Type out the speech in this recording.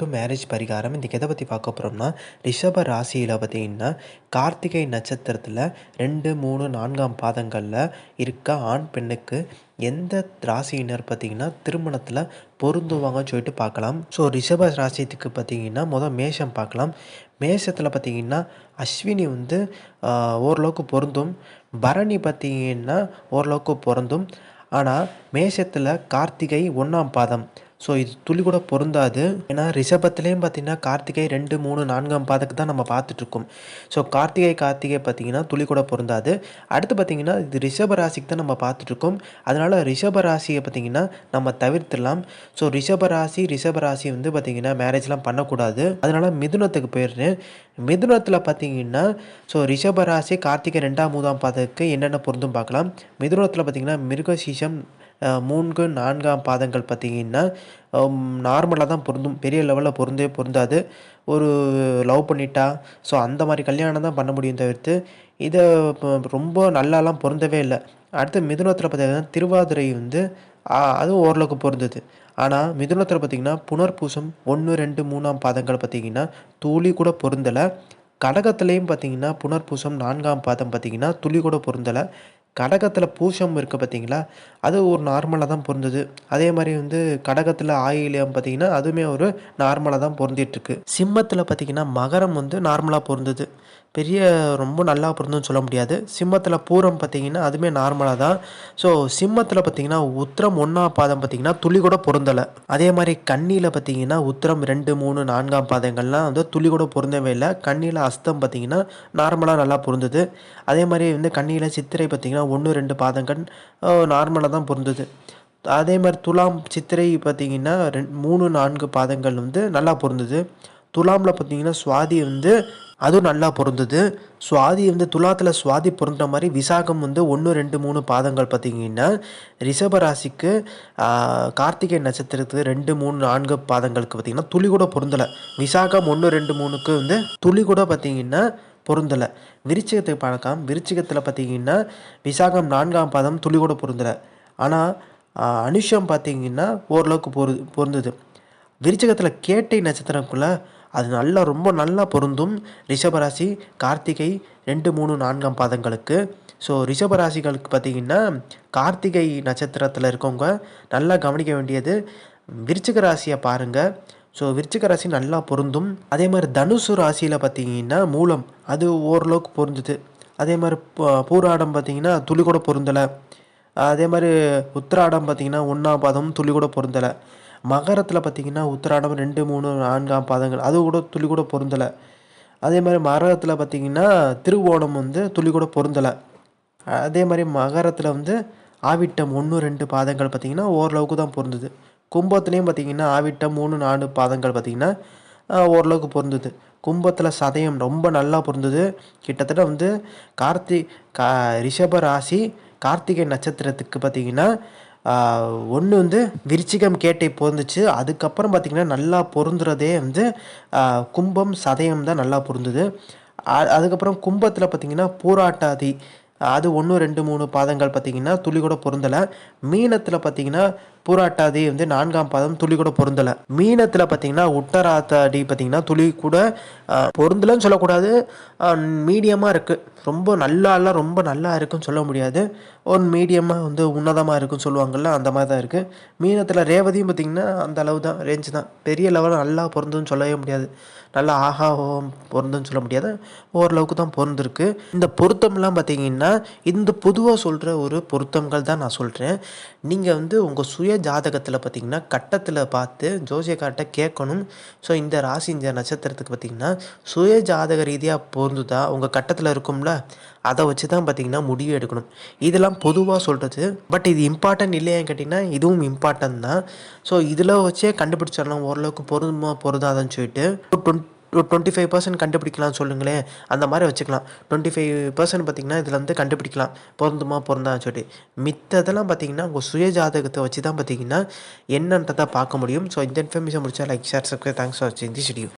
To marriage பரிகாரம் இன்றைக்கி எதை பற்றி பார்க்க போகிறோம்னா ரிஷப ராசியில் பார்த்தீங்கன்னா கார்த்திகை நட்சத்திரத்தில் ரெண்டு மூணு நான்காம் பாதங்களில் இருக்க ஆண் பெண்ணுக்கு எந்த ராசியினர் பார்த்திங்கன்னா திருமணத்தில் பொருந்துவாங்கன்னு சொல்லிட்டு பார்க்கலாம். ஸோ ரிஷப ராசியத்துக்கு பார்த்திங்கன்னா மொதல் மேஷம் பார்க்கலாம். மேஷத்தில் பார்த்திங்கன்னா அஸ்வினி வந்து ஓரளவுக்கு பொருந்தும். பரணி பார்த்திங்கன்னா ஓரளவுக்கு பொருந்தும். ஆனால் மேஷத்தில் கார்த்திகை ஒன்றாம் பாதம். ஸோ இது துளி கூட பொருந்தாது. ஏன்னா ரிஷபத்துலேயும் பார்த்தீங்கன்னா கார்த்திகை ரெண்டு மூணு நான்காம் பாதத்துக்கு தான் நம்ம பார்த்துட்ருக்கோம். ஸோ கார்த்திகை கார்த்திகை பார்த்திங்கன்னா துளி கூட பொருந்தாது. அடுத்து பார்த்திங்கன்னா இது ரிஷப ராசிக்கு தான் நம்ம பார்த்துட்ருக்கோம். அதனால் ரிஷப ராசியை பார்த்தீங்கன்னா நம்ம தவிர்த்துடலாம். ஸோ ரிஷப ராசி ரிஷப ராசி வந்து பார்த்திங்கன்னா மேரேஜ்லாம் பண்ணக்கூடாது. அதனால் மிதுனத்துக்கு போயிடுறேன். மிதுனத்தில் பார்த்தீங்கன்னா ஸோ ரிஷப ராசி கார்த்திகை ரெண்டாம் மூதாம் பாதத்துக்கு என்னென்ன பொருந்தும் பார்க்கலாம். மிதுனத்தில் பார்த்திங்கன்னா மிருகசீஷம் மூன்று நான்காம் பாதங்கள் பார்த்திங்கன்னா நார்மலாக தான் பொருந்தும். பெரிய லெவலில் பொருந்தே பொருந்தாது. ஒரு லவ் பண்ணிட்டா ஸோ அந்த மாதிரி கல்யாணம் தான் பண்ண முடியும் தவிர்த்து இதை ரொம்ப நல்லாலாம் பொருந்தவே இல்லை. அடுத்து மிதுனத்தில் பார்த்திங்கன்னா திருவாதிரை வந்து அதுவும் ஓரளவுக்கு பொருந்தது. ஆனால் மிதுனத்தில் பார்த்திங்கன்னா புனர்பூசம் ஒன்று ரெண்டு மூணாம் பாதங்கள் பார்த்திங்கன்னா துளி கூட பொருந்தலை. கடகத்துலேயும் பார்த்திங்கன்னா புனர்பூசம் நான்காம் பாதம் பார்த்திங்கன்னா துளி கூட பொருந்தலை. கடகத்தில் பூசம் இருக்குது பார்த்தீங்களா அது ஒரு நார்மலாக தான் பொருந்தது. அதே மாதிரி வந்து கடகத்தில் ஆயிலியம் பார்த்தீங்கன்னா அதுவுமே ஒரு நார்மலாக தான் பொருந்திட்டுருக்கு. சிம்மத்தில் பார்த்தீங்கன்னா மகரம் வந்து நார்மலாக பொருந்தது. பெரிய ரொம்ப நல்லா பொருந்துன்னு சொல்ல முடியாது. சிம்மத்தில் பூரம் பார்த்தீங்கன்னா அதுவுமே நார்மலாக தான். ஸோ சிம்மத்தில் பார்த்தீங்கன்னா உத்திரம் ஒன்றா பாதம் பார்த்தீங்கன்னா துளி கூட பொருந்தலை. அதே மாதிரி கண்ணியில் பார்த்தீங்கன்னா உத்திரம் ரெண்டு மூணு நான்காம் பாதங்கள்லாம் வந்து துளி கூட பொருந்தவே இல்லை. கண்ணியில் அஸ்தம் பார்த்தீங்கன்னா நார்மலாக நல்லா பொருந்தது. அதே மாதிரி வந்து கண்ணியில் சித்திரை பார்த்தீங்கன்னா ஒன்று ரெண்டு பாதங்கள் நார்மலாக தான் பொருந்தது. அதே மாதிரி துலாம் சித்திரை பார்த்திங்கன்னா ரெண்டு மூணு நான்கு பாதங்கள் வந்து நல்லா பொருந்தது. துலாமில் பார்த்தீங்கன்னா சுவாதி வந்து அதுவும் நல்லா பொருந்தது. சுவாதி வந்து துலாத்தில் சுவாதி பொருந்த மாதிரி விசாகம் வந்து ஒன்று ரெண்டு மூணு பாதங்கள் பார்த்திங்கன்னா ரிஷபராசிக்கு கார்த்திகை நட்சத்திரத்துக்கு ரெண்டு மூணு நான்கு பாதங்களுக்கு பார்த்திங்கன்னா துளி கூட பொருந்தலை. விசாகம் ஒன்று ரெண்டு மூணுக்கு வந்து துளி கூட பார்த்திங்கன்னா பொருந்தலை. விருச்சிகத்தை பார்க்கலாம் விருச்சிகத்தில் பார்த்தீங்கன்னா விசாகம் நான்காம் பாதம் துளி கூட பொருந்தலை. ஆனால் அனுஷம் பார்த்தீங்கன்னா ஓரளவுக்கு பொரு பொருந்தது. விருச்சிகத்தில் கேட்டை நட்சத்திரக்குள்ளே அது நல்லா ரொம்ப நல்லா பொருந்தும். ரிஷபராசி கார்த்திகை ரெண்டு மூணு நான்காம் பாதங்களுக்கு. ஸோ ரிஷபராசிகளுக்கு பார்த்திங்கன்னா கார்த்திகை நட்சத்திரத்தில் இருக்கவங்க நல்லா கவனிக்க வேண்டியது விருச்சிக ராசியை பாருங்கள் ஸோ விருச்சிக ராசி நல்லா பொருந்தும். அதே மாதிரி தனுசு ராசியில் பார்த்தீங்கன்னா மூலம் அது ஓரளவுக்கு பொருந்துது. அதே மாதிரி பூராடம் பார்த்தீங்கன்னா துளி கூட பொருந்தலை. அதே மாதிரி உத்திராடம் பார்த்தீங்கன்னா ஒன்றாம் பாதமும் துளி கூட பொருந்தலை. மகரத்தில் பார்த்திங்கன்னா உத்திராடம் ரெண்டு மூணு நான்காம் பாதங்கள் அது கூட துளி கூட பொருந்தலை. அதே மாதிரி மகரத்தில் பார்த்திங்கன்னா திருவோணம் வந்து துளி கூட பொருந்தலை. அதே மாதிரி மகரத்தில் வந்து ஆவிட்டம் ஒன்று ரெண்டு பாதங்கள் பார்த்திங்கன்னா ஓரளவுக்கு தான் பொருந்தது. கும்பத்துலேயும் பார்த்திங்கன்னா ஆவிட்டம் மூணு நாலு பாதங்கள் பார்த்திங்கன்னா ஓரளவுக்கு பொருந்தது. கும்பத்தில் சதயம் ரொம்ப நல்லா பொருந்தது. கிட்டத்தட்ட வந்து கார்த்தி கா ரிஷப ராசி கார்த்திகை நட்சத்திரத்துக்கு பார்த்திங்கன்னா ஒன்று வந்து விருச்சிகம் கேட்டை பொருந்துச்சு. அதுக்கப்புறம் பார்த்திங்கன்னா நல்லா பொருந்துறதே வந்து கும்பம் சதயம் தான் நல்லா பொருந்துது. அதுக்கப்புறம் கும்பத்தில் பார்த்திங்கன்னா பூராட்டாதி அது ஒன்று ரெண்டு மூணு பாதங்கள் பார்த்திங்கன்னா துளி கூட பொருந்தலை. மீனத்தில் பார்த்திங்கன்னா பூராட்டாதி வந்து நான்காம் பாதம் துளி கூட பொருந்தலை. மீனத்தில் பார்த்தீங்கன்னா உட்டராத்தாடி பார்த்தீங்கன்னா துளி கூட பொருந்தலன்னு சொல்லக்கூடாது. மீடியமாக இருக்குது ரொம்ப நல்லாலாம் ரொம்ப நல்லா இருக்குன்னு சொல்ல முடியாது. ஒரு மீடியமாக வந்து உன்னதமாக இருக்குன்னு சொல்லுவாங்கள்ல அந்த மாதிரி தான் இருக்குது மீனத்தில் ரேவதியும் பார்த்திங்கன்னா அந்த அளவு தான் ரேஞ்சு தான். பெரிய லெவலில் நல்லா பொருந்துன்னு சொல்லவே முடியாது. நல்லா ஆஹா பொருந்துன்னு சொல்ல முடியாது. ஓரளவுக்கு தான் பொருந்திருக்கு. இந்த பொருத்தம்லாம் பார்த்திங்கன்னா இந்த பொதுவாக சொல்கிற ஒரு பொருத்தங்கள் தான் நான் சொல்கிறேன் நீங்கள் வந்து உங்கள் சுய ஜாதகத்தில் பார்த்திங்கன்னா கட்டத்தில் பார்த்து ஜோசியக்கார்ட்ட கேட்கணும். ஸோ இந்த ராசி இந்த நட்சத்திரத்துக்கு பார்த்திங்கன்னா சுய ஜாதக ரீதியாக பொருந்துதா? உங்கள் கட்டத்தில் இருக்கும்ல அதை வச்சு தான் பார்த்திங்கன்னா முடிவு எடுக்கணும். இதெல்லாம் பொதுவாக சொல்கிறது பட் இது இம்பார்ட்டன்ட் இல்லையான்னு கேட்டிங்கன்னா இதுவும் இம்பார்ட்டன்ட் தான். ஸோ இதில் வச்சே கண்டுபிடிச்சிடலாம். ஓரளவுக்கு பொருந்துமா பொருந்தாதான்னு சொல்லிட்டு. டுவெண்ட் டுவெண்ட்டி ஃபைவ் பர்சன்ட் கண்டுபிடிக்கலாம் சொல்லுங்களேன். அந்த மாதிரி வச்சுக்கலாம். டுவெண்ட்டி ஃபைவ் பர்சன்ட் பார்த்திங்கன்னா இதில் வந்து கண்டுபிடிக்கலாம். பொருந்துமா பொருந்தான்னு சொல்லிட்டு. மித்ததெல்லாம் பார்த்திங்கன்னா உங்கள் சுய ஜாதகத்தை வச்சு தான் பார்த்திங்கன்னா என்னன்றதை பார்க்க முடியும். ஸோ இந்த இன்ஃபர்மேஷன் முடிச்சா like share subscribe thanks for வாட்சிங் தி ஸ்டுடியோ